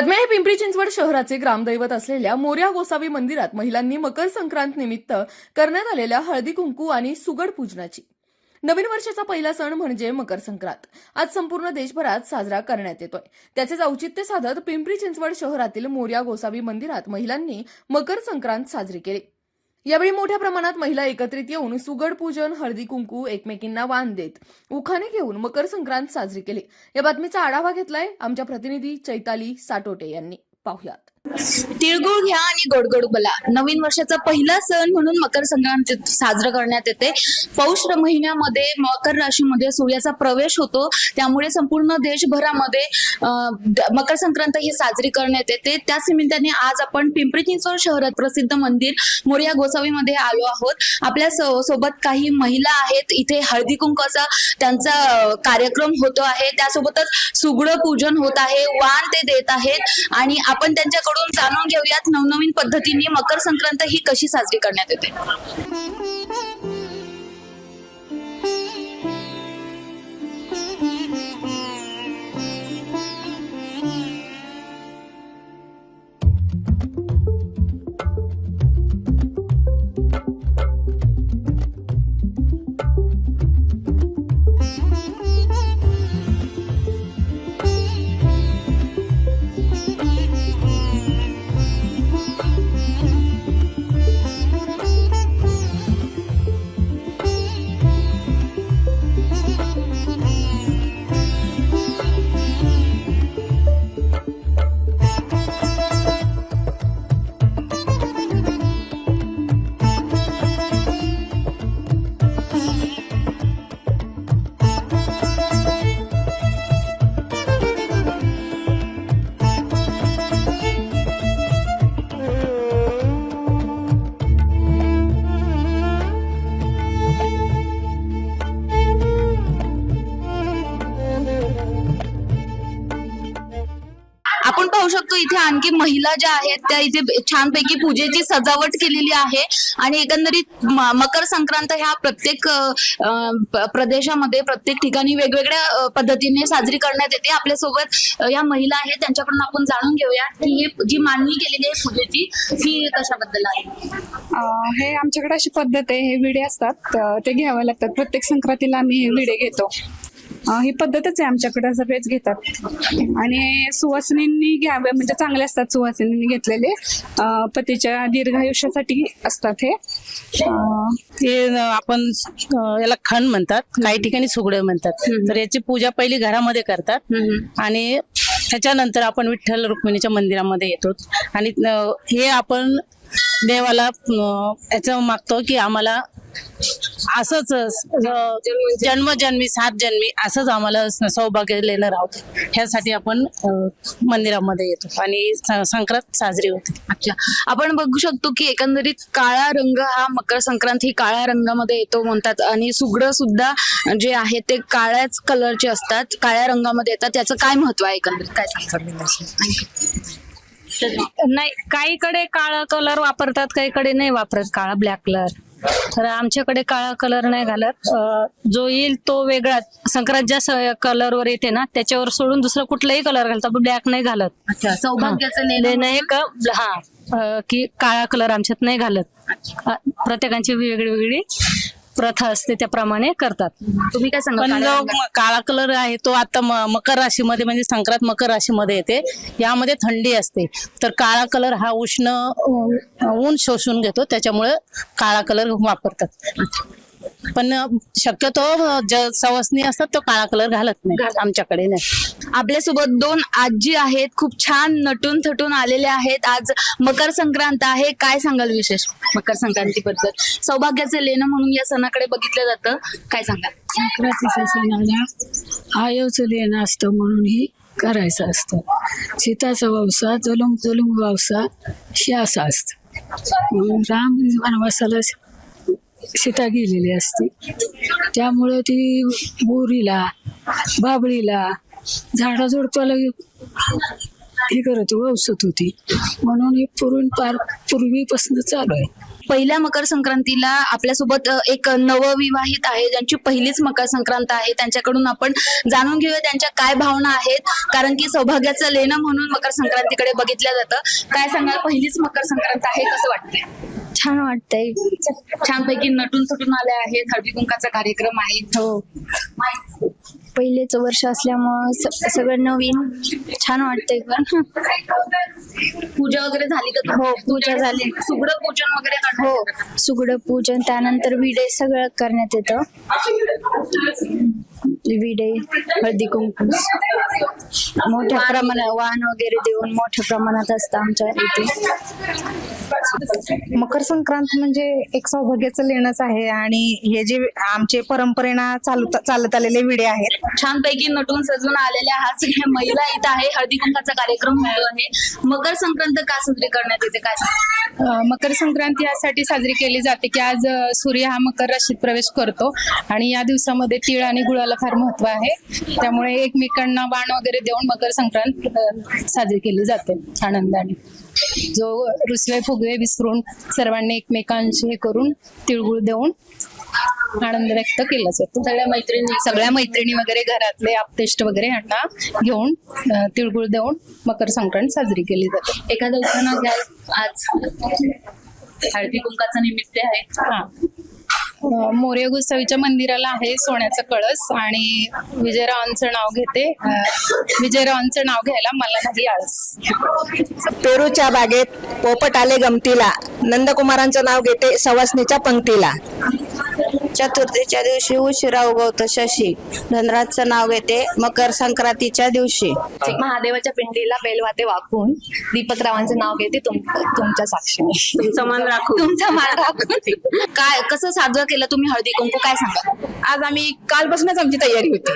बातम्या हे पिंपरी चिंचवड शहराचे ग्रामदैवत असलेल्या मोर्या गोसावी मंदिरात महिलांनी मकर संक्रांत निमित्त करण्यात आलेल्या हळदी कुंकू आणि सुगड पूजनाची. नवीन वर्षाचा पहिला सण म्हणजे मकर संक्रांत. आज संपूर्ण देशभरात साजरा करण्यात येतोय. त्याचेच औचित्य साधत पिंपरी चिंचवड शहरातील मोर्या गोसावी मंदिरात महिलांनी मकर संक्रांत साजरी केली. यावेळी मोठ्या प्रमाणात महिला एकत्रित येऊन सुगड पूजन हळदी कुंकू एकमेकींना वाण देत उखाणे घेऊन मकर संक्रांत साजरी केली. या बातमीचा आढावा घेतलाय आमच्या प्रतिनिधी चैताली साटोटे यांनी. पाहुयात. तिळगुळ घ्या आणि गोडगोड बोला. नवीन वर्षाचा पहिला सण म्हणून मकर संक्रांती साजरा करण्यात येते. पौष महिन्यामध्ये मकर राशीमध्ये सूर्याचा प्रवेश होतो. त्यामुळे संपूर्ण देशभरामध्ये अं, मकर संक्रांत ही साजरी करण्यात येते. त्याच निमित्ताने आज आपण पिंपरी चिंचवड शहरात प्रसिद्ध मंदिर मोर्या गोसावीमध्ये आलो आहोत. आपल्यासोबत काही महिला आहेत. इथे हळदी कुंकाचा त्यांचा कार्यक्रम होतो आहे. त्यासोबतच सुगड पूजन होत आहे. वाण ते देत आहेत. आणि आपण त्यांच्या त्यांच्याकडून जाणून घेऊयात नवनवीन पद्धतीने मकर संक्रांत ही कशी साजरी करण्यात येते? इथे आणखी महिला ज्या आहेत त्या इथे छानपैकी पूजेची सजावट केलेली आहे. आणि एकंदरीत मकर संक्रांत ह्या प्रत्येक प्रदेशामध्ये प्रत्येक ठिकाणी वेगवेगळ्या पद्धतीने साजरी करण्यात येते. आपल्यासोबत या महिला आहेत त्यांच्याकडून आपण जाणून घेऊया की हे जी मांडणी केलेली आहे पूजेची ही कशाबद्दल आहे? हे आमच्याकडे अशी पद्धत आहे हे विडे असतात ते घ्यावे लागतात. प्रत्येक संक्रांतीला आम्ही हे विडे घेतो. ही पद्धतच आहे आमच्याकडे सगळेच घेतात. आणि सुवासिनींनी घ्यावे म्हणजे चांगले असतात सुवासिनींनी घेतलेले. पतीच्या दीर्घायुष्यासाठी असतात हे. ते आपण याला खण म्हणतात. काही ठिकाणी सुगडे म्हणतात. तर याची पूजा पहिली घरामध्ये करतात. आणि त्याच्यानंतर आपण विठ्ठल रुक्मिणीच्या मंदिरामध्ये येतो. आणि हे आपण देवाला याचं मागतो की आम्हाला असंच जन्मजन्मी सात जन्मी असंच आम्हाला सौभाग्य लेणं राहतं ह्यासाठी आपण मंदिरामध्ये येतो आणि संक्रांत साजरी होते. अच्छा. आपण बघू शकतो की एकंदरीत काळा रंग हा मकर संक्रांत ही काळ्या रंगामध्ये येतो म्हणतात आणि सुगडं सुद्धा जे आहे ते काळ्याच कलरचे असतात. काळ्या रंगामध्ये येतात. त्याचं काय महत्त्व आहे एकंदरीत? काय सांगतात नाही काहीकडे काळा कलर वापरतात काहीकडे नाही वापरत काळा ब्लॅक कलर तर आमच्याकडे काळा कलर नाही घालत. जो येईल तो वेगळा. संक्रांत ज्या कलरवर येते ना त्याच्यावर सोडून दुसरा कुठलाही कलर घालतो ब्लॅक नाही घालत. सौभाग्याचं हे. का हा. काळा कलर आमच्यात नाही घालत. प्रत्येकाची वेगळी वेगळी. प्रथा असते त्याप्रमाणे करतात. तुम्ही काय सांगा पण काळ्या जो काळा कलर आहे तो आता म- मकर राशीमध्ये म्हणजे संक्रांत मकर राशीमध्ये येते. यामध्ये थंडी असते. तर काळा कलर हा उष्ण ऊन शोषून घेतो. त्याच्यामुळे काळा कलर वापरतात. पण शक्यतो ज सवसनी असतात तो काळा कलर घालत नाही आमच्याकडे नाही. आपल्यासोबत दोन आजी आहेत खूप छान नटून थटून आलेल्या आहेत. आज मकर संक्रांत आहे. काय सांगाल विशेष मकर संक्रांतीबद्दल सौभाग्याचं लेणं म्हणून या सणाकडे बघितलं जातं. काय सांगाल? संक्रांतीच्या सणाला आयोचं लेणं असतं म्हणून ही करायचं असतं. सीताचा वंसा जलुम जलुम वंसा हे असं असतं. राम वनवासाला सीता गेलेली असते. त्यामुळं ती बोरीला बाबळीला झाडाझुडपाला हे करत होती, होती. म्हणून हे पूर्वी पार पूर्वीपासून चालू आहे. पहिल्या मकर संक्रांतीला आपल्यासोबत एक नवविवाहित आहे ज्यांची पहिलीच मकर संक्रांत आहे. त्यांच्याकडून आपण जाणून घेऊया त्यांच्या काय भावना आहेत. कारण की सौभाग्याचं लेणं म्हणून मकर संक्रांतीकडे बघितलं जातं. काय सांगाल पहिलीच मकर संक्रांत आहे कसं वाटतंय? छान वाटतंय. छानपैकी नटून थटून आले आहेत. हळदी कुंकाचा कार्यक्रम आहे हो पहिलेच वर्ष असल्यामुळं स- सगळं नवीन. छान वाटतंय पण. पूजा वगैरे झाली का हो, पूजा झाली. सुगड पूजन वगैरे हो? सुगडं पूजन त्यानंतर विडे सगळं करण्यात येतं. विडे हळदी कुंकू. मोठ्या प्रमाणात वाहन वगैरे देऊन मोठ्या प्रमाणात असतं आमच्या इथे. मकर संक्रांत म्हणजे एक सौभाग्याचं लेणंच आहे आणि हे जे आमचे परंपरेना चालू चालत आलेले विडे आहेत. छानपैकी नटून सजून आलेल्या हा सगळ्या महिला इथं आहे. हळदी कुंकाचा कार्यक्रम होतो आहे. मकर संक्रांत का साजरी करण्यात येते? काय मकर संक्रांती यासाठी साजरी केली जाते की आज सूर्य हा मकर राशीत प्रवेश करतो. आणि या दिवसामध्ये तीळ आणि गुळाला फार महत्त्व आहे. त्यामुळे एकमेकांना बाण वगैरे देऊन मकर संक्रांत साजरी केली जाते आनंदाने. जो रुसवे फुगवे विसरून सर्वांनी एकमेकांशी हे करून तिळगुळ देऊन आनंद व्यक्त केला जातो. सगळ्या मैत्रिणी सगळ्या मैत्रिणी वगैरे घरातले आपतेष्ट वगैरे यांना घेऊन तिळगुळ देऊन मकर संक्रांत साजरी केली जाते. एखादं उदाहरण घ्या आज हळदी कुंकाचं निमित्त आहे. हा. मोरे गोसावीच्या मंदिराला आहे सोन्याचा कळस आणि विजयरावांचं नाव घेते. विजयरावांचं नाव घ्यायला मला नाही आळस. पेरूच्या बागेत पोपट आले गमतीला नंदकुमारांचं नाव घेते सवासणीच्या पंक्तीला. चतुर्थीच्या दिवशी उशिरा उगवतो शशी. धनराजचं नाव घेते मकर संक्रांतीच्या दिवशी. महादेवाच्या पिंडीला बेलवाते वाकून दीपकरावांचं नाव घेते तुम- तुमच्या साक्षीने. तुमचं मन राखू तुमचा मान राखून. काय कसं साजरं केलं तुम्ही हळदी कुंकू? काय सांगा? आज आम्ही कालपासूनच आमची तयारी होती.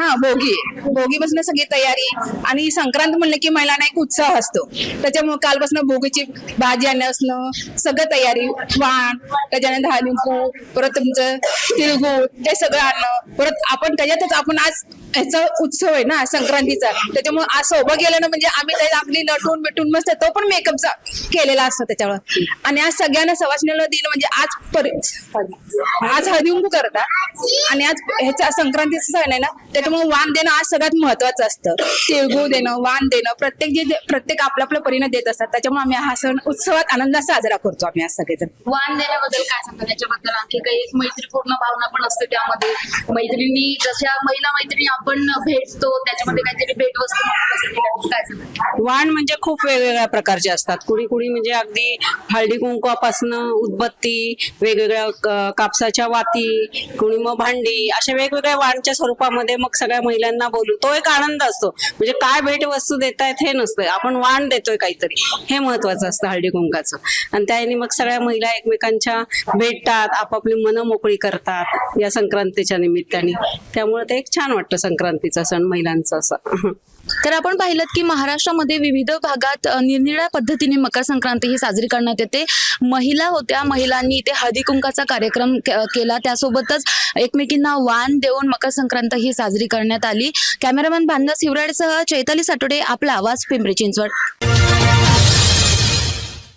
हा भोगी. भोगीपासून सगळी तयारी आणि संक्रांत म्हणलं की महिलांना एक उत्साह असतो. त्याच्यामुळे कालपासून भोगीची भाजी आणणं सगळं तयारी वाण त्याच्यानंतर हळदीकुंकू परत तुमचं तिळगुळ हे सगळं आणणं. परत आपण त्याच्यातच आपण आज ह्याचा उत्सव आहे ना संक्रांतीचा. त्याच्यामुळे आज सोबत गेलं ना म्हणजे आम्ही त्यात आपली नटून बिटून मस्त तो पण मेकअपचा केलेला असतो त्याच्यावर. आणि आज सगळ्यांना सवासणीला दिलं म्हणजे आज परि- आज हरिंबू करतात आणि आज ह्याचा संक्रांतीचा सण आहे ना त्याच्यामुळे वाण देणं आज सगळ्यात महत्वाचं असतं. तिळगुळ देणं वाण देणं प्रत्येक जे प्रत्येक आपल्या आपलं परिणाम देत असतात. त्याच्यामुळे आम्ही हा सण उत्सवात आनंदात साजरा करतो आम्ही आज सगळेजण. वाण देण्याबद्दल काय सांगतो? त्याच्याबद्दल आणखी काही एक मैत्रीपूर्ण भावना पण असते त्यामध्ये. मैत्रिणी जशा महिला मैत्रिणी आपण भेटतो त्याच्यामध्ये काहीतरी भेट वस्तू काय वाण म्हणजे खूप वेगवेगळ्या प्रकारचे असतात. कुणी कुणी म्हणजे अगदी हळदी कुंकवापासनं उदबत्ती वेगवेगळ्या कापसाच्या वाती कुणी मग भांडी अशा वेगवेगळ्या वाणच्या स्वरूपामध्ये मग सगळ्या महिलांना बोलू. तो एक आनंद असतो. म्हणजे काय भेट वस्तू देतायत हे नसतं. आपण वाण देतोय काहीतरी. हे महत्वाचं असतं हळदी कुंकाचं आणि त्याने मग सगळ्या महिला एकमेकांच्या भेटतात. आपण आपापली मनं मोकळी करतात या संक्रांतीच्या निमित्ताने. त्यामुळे ते एक छान वाटतं संक्रांतीचा सण महिलांचा असा. तर आपण पाहिलं की महाराष्ट्रामध्ये विविध भागात निरनिराळ्या पद्धतीने मकर संक्रांती ही साजरी करण्यात येते. महिला होत्या महिलांनी इथे हळदी कुंकाचा कार्यक्रम केला. त्यासोबतच एकमेकींना वाण देऊन मकर संक्रांत ही साजरी करण्यात आली. कॅमेरामॅन भानदास हिवराडसह चैताली साटोडे आपला आवाज पिंपरी चिंचवड.